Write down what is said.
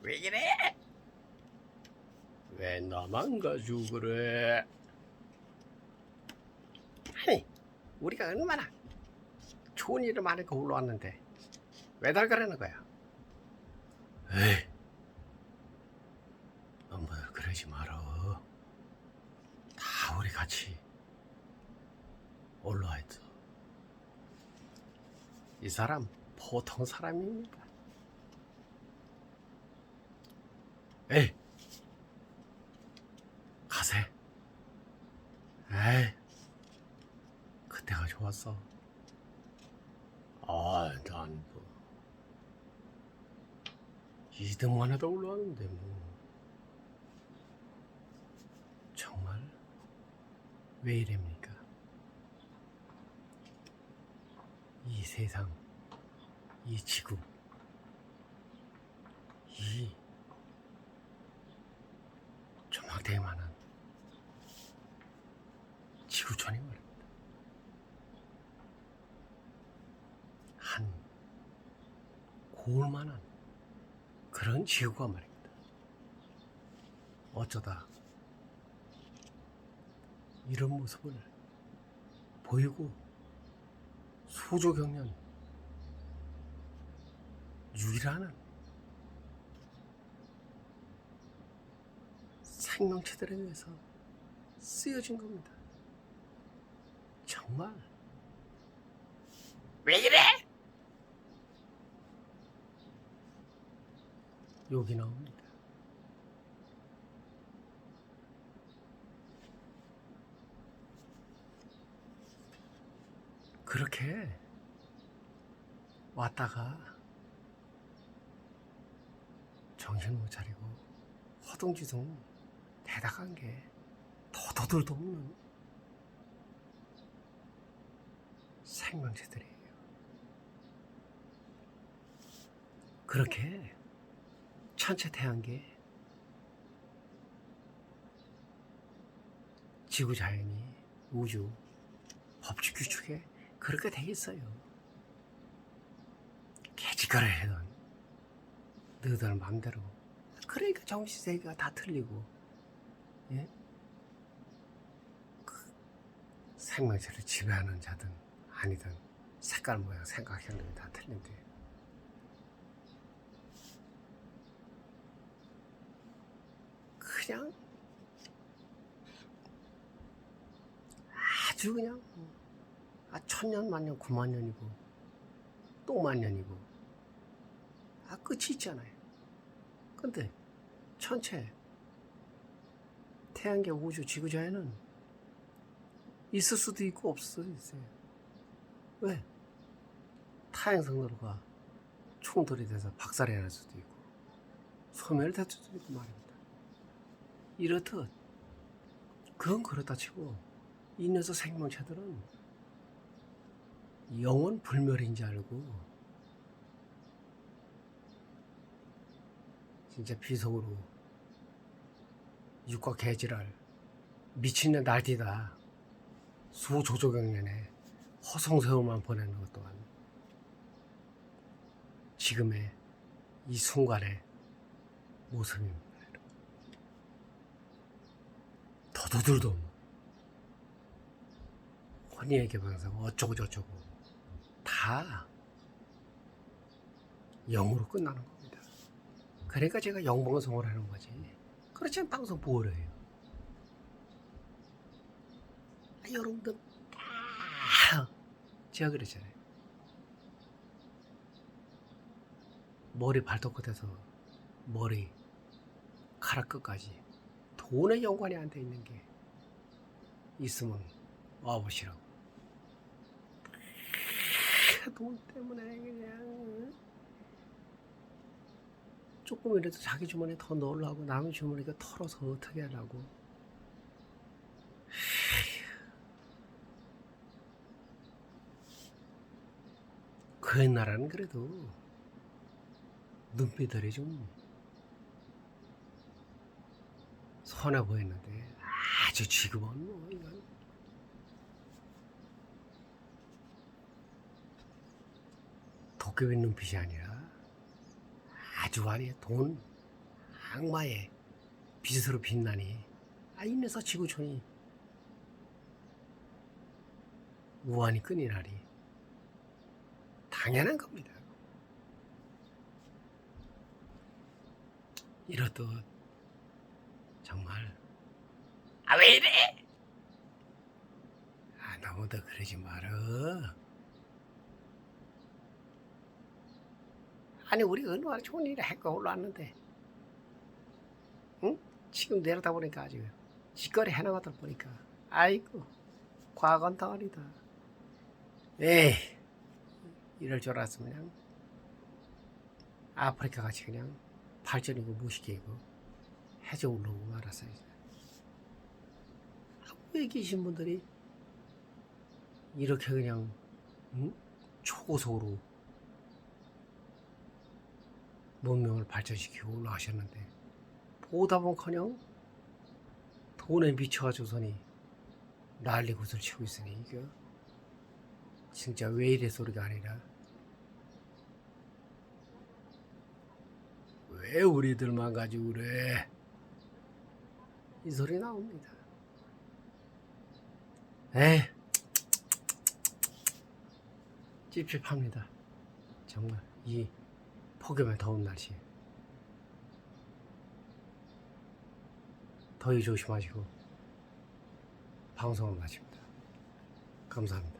왜 이래? 왜 나만 가지고 그래? 아니, 우리가 얼마나 좋은 일을 많으니까 올라왔는데 왜날 그러는 거야? 에이, 너무 그러지 말어. 다 우리 같이 올라와 있어. 이 사람 보통 사람입니다. 에이, 가세. 에이, 그때가 좋았어. 아, 난 뭐. 2등만 해도 올라왔는데, 뭐. 정말, 왜 이랍니까? 이 세상, 이 지구, 이 조막대만한 지구촌이 말입니다. 한 고울만한 그런 지구가 말입니다. 어쩌다 이런 모습을 보이고 수조 경년 유일한 생명체들에 의해서 쓰여진 겁니다. 정말 왜 이래? 욕이 나옵니다. 그렇게 왔다가 정신 못 차리고 허둥지둥 대다간 게 도도들도 없는 생명체들이에요. 그렇게 천체 태양계 지구 자연이 우주 법칙 규칙에 그렇게 돼 있어요. 개짓거를 해던 너들 맘대로 그러니까 정신 세계가 다 틀리고 예? 그 생명체를 지배하는 자든 아니든 색깔 모양 생각 형님이 다 틀린데 그냥 아주 그냥 아 천년 만년 구만년이고 또 만년이고 아 끝이 있잖아요. 근데 천체 태양계 우주 지구자에는 있을 수도 있고 없을 수도 있어요. 왜? 타행성으로가 충돌이 돼서 박살이 날 수도 있고 소멸될 수도 있고 말입니다. 이렇듯 그건 그렇다 치고 이 녀석 생명체들은 영원 불멸인 줄 알고 진짜 비속으로 육과 개지랄 미친년 날뛰다 수조조경년에 허송세월만 보내는 것 또한 지금의 이 순간의 모습입니다. 더도들도 혼인의 개방상 어쩌고 저쩌고 다 영으로 끝나는 겁니다. 그러니까 제가 영방송을 하는 거지. 그렇지 않다고 해서 뭘 해요? 아, 여러분들 다 제가 그랬잖아요. 머리 발톱 끝에서 머리 가락 끝까지 돈에 연관이 안 돼 있는 게 있으면 와보시라고. 돈 때문에 그냥 조금이라도 자기 주머니에 더 넣으려고 남의 주머니가 털어서 어떻게 하려고. 그 옛날에는 그래도 눈빛들이 좀 선해 보였는데 아주 지금은 뭐 이건. 도깨비 눈빛이 아니라 아주 아니 돈 악마의 빛으로 빛나니. 아 인내서 지구촌이 우환이 끊이나리 당연한 겁니다. 이렇듯 정말 아 왜 이래? 아 너무도 그러지 마라. 아니 우리가 얼마나 좋은 일을 했고 올라왔는데 응? 지금 내려다 보니까 아주 짓거리 해나가다 보니까 아이고 과건 덩어리다 에이 이럴 줄 알았으면 그냥 아프리카 같이 그냥 발전이고 무식이고 해저 올라오고 말았어야지 외에 계신 분들이 이렇게 그냥 응? 초고속으로 문명을 발전시키고 올라가셨는데 보다 보니커녕 돈에 미쳐가지고서니 난리 굿을 치고 있으니 이거 진짜 왜 이래 소리가 아니라 왜 우리들만 가지고 그래 이 소리 나옵니다. 에이 찝찝합니다. 정말 이 폭염의 더운 날씨에. 더위 조심하시고 방송을 마칩니다. 감사합니다